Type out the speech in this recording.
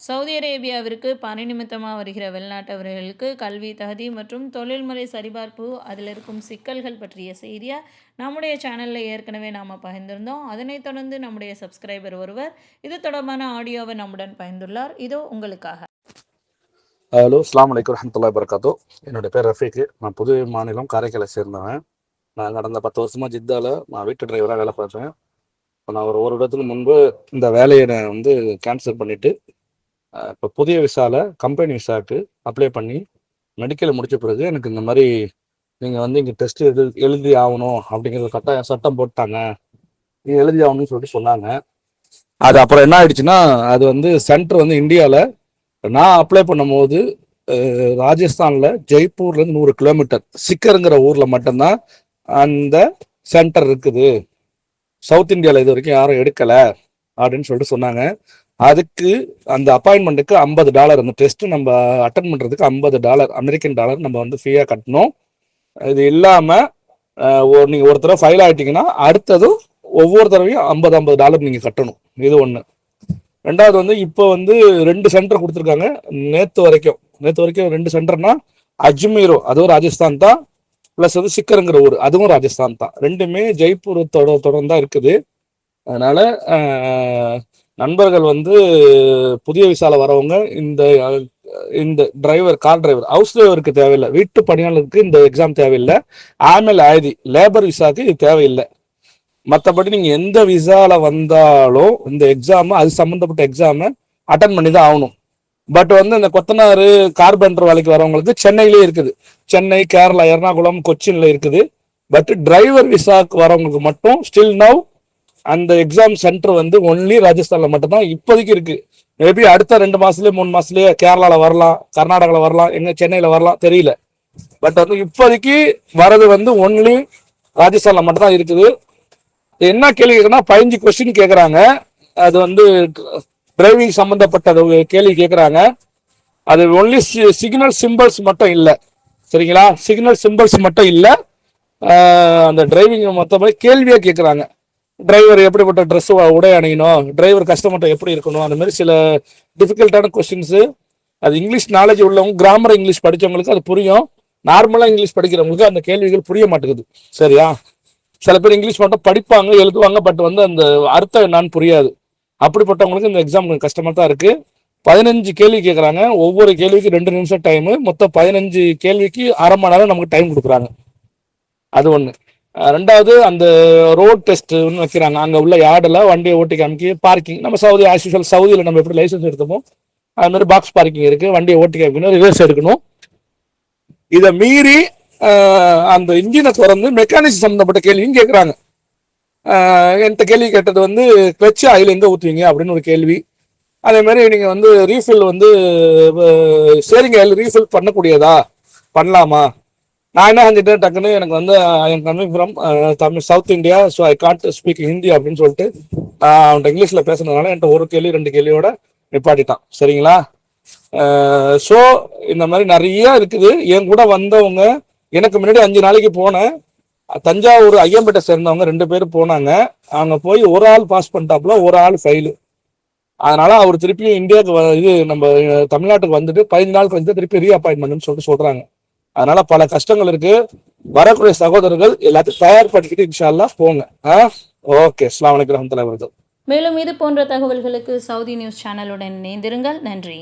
Saudi அரேபியாவிற்கு பணி நிமித்தமாக வருகிற வெளிநாட்டவர்களுக்கு கல்வி தகுதி மற்றும் தொழில்முறை சரிபார்ப்பு அதில் இருக்கும் சிக்கல்கள் பற்றிய செய்தியை நம்முடைய சேனலில் ஏற்கனவே நாம் பகிர்ந்திருந்தோம். அதனைத் தொடர்ந்து நம்முடைய சப்ஸ்கிரைபர் ஒருவர் இது தொடர்பான ஆடியோவை நம்முடன் பகிர்ந்துள்ளார். இதோ உங்களுக்காக. ஹலோ அஸ்லாம் வலைக்கம் வரமத்துல்லா வரகாத்தோ என்னோட பேர் ரஃபீக்கு நான் புது மாநிலம் காரைக்காலை சேர்ந்தவன். நான் கடந்த பத்து வருஷமாக ஜித்தாவில் நான் வீட்டு டிரைவராக வேலை பார்த்தேன் இப்போ நான் ஒரு ஒரு இடத்துக்கு முன்பு இந்த வேலையை நான் வந்து கேன்சல் பண்ணிவிட்டு இப்போ புதிய விசாவில் கம்பெனி விசாவுக்கு அப்ளை பண்ணி மெடிக்கல் முடித்த பிறகு எனக்கு இந்த மாதிரி நீங்கள் வந்து இங்கே டெஸ்ட் எழுதி எழுதி ஆகணும் அப்படிங்கிறது கட்டாயம் சட்டம் போட்டாங்க. நீங்கள் எழுதி ஆகணும்னு சொல்லிட்டு சொன்னாங்க. அது அப்புறம் என்ன ஆயிடுச்சுன்னா அது வந்து சென்டர் வந்து இந்தியாவில் நான் அப்ளை பண்ணும்போது ராஜஸ்தானில் ஜெய்ப்பூர்லேருந்து நூறு கிலோமீட்டர் சிக்கருங்கிற ஊரில் மட்டும்தான் அந்த சென்டர் இருக்குது. சவுத் இந்தியாவில் இது வரைக்கும் யாரும் எடுக்கலை அப்படின்னு சொல்லிட்டு சொன்னாங்க. அதுக்கு அந்த அப்பாயின்மெண்ட்டுக்கு ஐம்பது டாலர் அந்த டெஸ்ட்டு நம்ம அட்டன் பண்ணுறதுக்கு ஐம்பது டாலர் அமெரிக்கன் டாலர் நம்ம வந்து ஃப்ரீயாக கட்டணும். இது இல்லாமல் நீங்கள் ஒரு- ஒரு தடவை ஃபைல் ஆயிட்டீங்கன்னா அடுத்ததும் ஒவ்வொரு தடவையும் ஐம்பது ஐம்பது டாலர் நீங்கள் கட்டணும். இது ஒன்று ரெண்டாவது வந்து இப்போ வந்து ரெண்டு சென்டர் கொடுத்துருக்காங்க. நேற்று வரைக்கும் நேற்று வரைக்கும் ரெண்டு சென்டர்னா அஜ்மீரோ அதுவும் ராஜஸ்தான் தான். ப்ளஸ் வந்து சிக்கருங்கிற ஊர் அதுவும் ராஜஸ்தான் தான். ரெண்டுமே ஜெய்ப்பூர் தொட தொடர்ந்து தான் இருக்குது. அதனால நண்பர்கள் வந்து புதிய விசால வரவங்க இந்த இந்த டிரைவர் கார் டிரைவர் ஹவுஸ் டிரைவருக்கு தேவையில்லை. வீட்டு பணியாளருக்கு இந்த எக்ஸாம் தேவையில்லை. ஆமல் ஆயுதி லேபர் விசாக்கு இது தேவையில்லை. மற்றபடி நீங்க எந்த விசால வந்தாலும் இந்த எக்ஸாம் அது சம்மந்தப்பட்ட எக்ஸாமை அட்டன் பண்ணி தான் ஆகணும். பட் வந்து இந்த கொத்தனார் கார்பெண்டர் வேலைக்கு வரவங்களுக்கு சென்னையிலே இருக்குது. சென்னை கேரளா எர்ணாகுளம் கொச்சின்ல இருக்குது. பட் டிரைவர் விசாக்கு வரவங்களுக்கு மட்டும் ஸ்டில் நவ் அந்த எக்ஸாம் சென்டர் வந்து ஒன்லி ராஜஸ்தான்ல மட்டும்தான் இப்போதைக்கு இருக்கு. மேபி அடுத்த ரெண்டு மாசத்துலயே மூணு மாசத்துலயே கேரளால வரலாம் கர்நாடகால வரலாம் எங்க சென்னையில வரலாம் தெரியல. பட் வந்து இப்போதைக்கு வரது வந்து ஒன்லி ராஜஸ்தான்ல மட்டும் தான் இருக்குது. என்ன கேள்வி கேட்கறா பதினஞ்சு கொஸ்டின் கேட்குறாங்க அது வந்து டிரைவிங் சம்பந்தப்பட்ட கேள்வி கேட்குறாங்க அது ஒன்லி சிக்னல் சிம்பிள்ஸ் மட்டும் இல்லை. சரிங்களா? சிக்னல் சிம்பிள்ஸ் மட்டும் இல்லை. அந்த டிரைவிங் மொத்தமாக கேள்வியாக கேட்குறாங்க டிரைவர் எப்படிப்பட்ட ட்ரெஸ் உடை அணியணும்? டிரைவர் கஸ்டமர்கிட்ட எப்படி இருக்கணும்? அந்த மாதிரி சில டிஃபிகல்ட்டான கொஸ்டின்ஸு அது இங்கிலீஷ் நாலேஜ் உள்ளவங்க கிராமர் இங்கிலீஷ் படித்தவங்களுக்கு அது புரியும். நார்மலாக இங்கிலீஷ் படிக்கிறவங்களுக்கு அந்த கேள்விகள் புரிய மாட்டேங்குது. சரியா? சில பேர் இங்கிலீஷ் மட்டும் படிப்பாங்க எழுதுவாங்க பட் வந்து அந்த அர்த்தம் என்னான்னு புரியாது. அப்படிப்பட்டவங்களுக்கு இந்த எக்ஸாம் கஷ்டமாக தான் இருக்குது பதினஞ்சு கேள்வி கேட்குறாங்க ஒவ்வொரு கேள்விக்கு ரெண்டு நிமிஷம் டைமு மொத்தம் பதினஞ்சு கேள்விக்கு அரை மணி நேரம் நமக்கு டைம் கொடுக்குறாங்க. அது ஒன்று ரெண்டாவது அந்த ரோட் டெஸ்ட்னு வைக்கிறாங்க. அங்கே உள்ள யார்டில் வண்டியை ஓட்டி காமிக்கி பார்க்கிங் நம்ம சவுதி ஆஸ் யூஷுவல் சவுதியில் நம்ம எப்படி லைசன்ஸ் எடுத்தோமோ அது மாதிரி பாக்ஸ் பார்க்கிங் இருக்குது வண்டியை ஓட்டி காமிக்கணும் ரிவர்ஸ் எடுக்கணும். இதை மீறி அந்த இன்ஜினை திறந்து மெக்கானிக்ஸ் சம்மந்தப்பட்ட கேள்வியும் கேட்குறாங்க என்கிட்ட கேள்வி கேட்டது வந்து கிளச் ஆயில் எங்கே ஊற்றுவீங்க அப்படின்னு ஒரு கேள்வி. அதே மாதிரி நீங்கள் வந்து ரீஃபில் வந்து சரிங்க ஆயில் ரீஃபில் பண்ணக்கூடியதா? பண்ணலாமா? நான் என்ன செஞ்சுட்டேன் டக்குன்னு எனக்கு வந்து I coming from Tamil south India so I can't speak Hindi அப்படின்னு சொல்லிட்டு அவன்கிட்ட இங்கிலீஷில் பேசுனதுனால என்கிட்ட ஒரு கேள்வி ரெண்டு கேள்வியோட நிப்பாட்டிட்டான். சரிங்களா? Uh, ஸோ இந்த மாதிரி நிறைய இருக்குது. என் கூட வந்தவங்க எனக்கு முன்னாடி அஞ்சு நாளைக்கு போனேன். தஞ்சாவூர் ஐயம்பேட்டை சேர்ந்தவங்க ரெண்டு பேரும் போனாங்க. அங்கே போய் ஒரு ஆள் பாஸ் பண்ணிட்டாப்புல ஒரு ஆள் ஃபெயிலு அதனால அவர் திருப்பியும் இந்தியாவுக்கு வ- இது நம்ம தமிழ்நாட்டுக்கு வந்துட்டு பதினஞ்சு நாள் கழிச்சு திருப்பி ரீ அப்பாயின்மெண்ட்னு சொல்லிட்டு சொல்றாங்க. அதனால பல கஷ்டங்கள் இருக்கு. வரக்கூடிய சகோதரர்கள் எல்லாத்தையும் தயார்படுத்திக்கிட்டு இன்ஷால்லா போங்க. ஓகே அஸ்லாம் வலைக்கம் வரமத்துல மேலும் இது போன்ற தகவல்களுக்கு சவுதி நியூஸ் சேனலுடன் இணைந்திருங்கள். நன்றி.